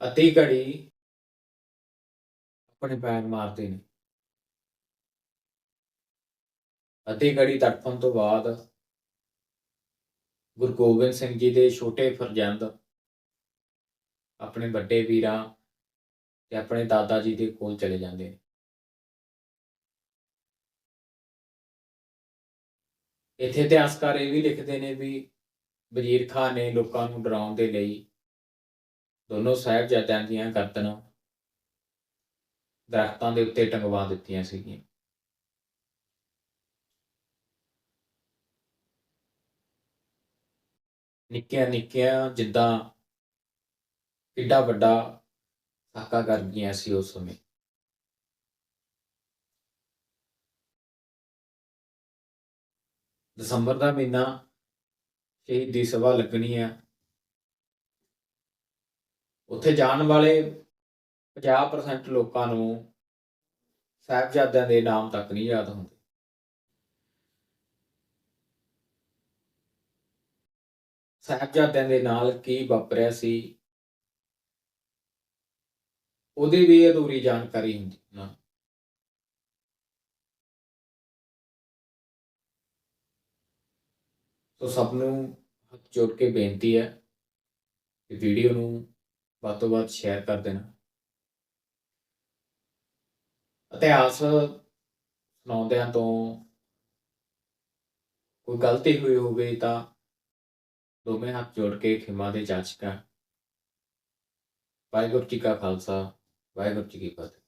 ਅਤੀ ਘੜੀ ਆਪਣੇ ਪੈਰ ਮਾਰਦੇ ਨੇ। ਅਤੀ ਘੜੀ ਤੜਫਣ ਤੋਂ ਬਾਅਦ ਗੁਰੂ ਗੋਬਿੰਦ ਸਿੰਘ ਜੀ ਦੇ ਛੋਟੇ ਫਰਜ਼ੰਦ, ਆਪਣੇ ਵੱਡੇ ਵੀਰਾਂ ਤੇ ਆਪਣੇ ਦਾਦਾ ਜੀ ਦੇ ਕੋਲ ਚਲੇ ਜਾਂਦੇ ਨੇ। ਇੱਥੇ ਇਤਿਹਾਸਕਾਰ ਇਹ ਵੀ ਲਿਖਦੇ ਨੇ ਵੀ ਵਜ਼ੀਰ ਖਾਨ ਨੇ ਲੋਕਾਂ ਨੂੰ ਡਰਾਉਣ ਦੇ ਲਈ ਦੋਨੋਂ ਸਾਹਿਬਜ਼ਾਦਿਆਂ ਦੀਆਂ ਗਰਦਨਾਂ ਦਰਖਤਾਂ ਦੇ ਉੱਤੇ ਟੰਗਵਾ ਦਿੱਤੀਆਂ ਸੀਗੀਆਂ। ਨਿੱਕੀਆਂ ਨਿੱਕੀਆਂ ਜਿੱਦਾਂ ਕਿੱਡਾ ਵੱਡਾ ਸਾਕਾ ਕਰ ਗਈਆਂ ਸੀ ਉਸ ਸਮੇਂ। ਦਸੰਬਰ ਦਾ ਮਹੀਨਾ ਸ਼ਹੀਦੀ ਸਭਾ ਲੱਗਣੀ ਆ। ਉੱਥੇ ਜਾਣ ਵਾਲੇ 50% ਲੋਕਾਂ ਨੂੰ ਸਾਹਿਬਜ਼ਾਦਿਆਂ ਦੇ ਨਾਮ ਤੱਕ ਨਹੀਂ ਯਾਦ ਹੁੰਦੇ। ਸਾਹਿਬਜ਼ਾਦਿਆਂ ਦੇ ਨਾਲ ਕੀ ਵਾਪਰਿਆ ਸੀ? ਉਹਦੀ ਵੀ ਅਧੂਰੀ ਜਾਣਕਾਰੀ ਹੁੰਦੀ ਨਾ। ਸੋ ਸਭ ਨੂੰ ਹੱਥ ਜੋੜ ਕੇ ਬੇਨਤੀ ਹੈ ਕਿ ਵੀਡੀਓ ਨੂੰ ਵੱਧ ਤੋਂ ਵੱਧ ਸ਼ੇਅਰ ਕਰ ਦੇਣਾ। ਇਤਿਹਾਸ ਸੁਣਾਉਂਦਿਆਂ ਤੋਂ ਕੋਈ ਗਲਤੀ ਹੋਈ ਹੋਵੇ ਤਾਂ ਦੋਵੇਂ ਹੱਥ ਜੋੜ ਕੇ ਖਿਮਾ ਦੇ ਜਾਚਕਾ ਵਾਹਿਗੁਰੂ ਜੀ ਕਾ ਖਾਲਸਾ, ਵਾਹਿਗੁਰੂ ਜੀ ਕੀ ਫਤਿਹ।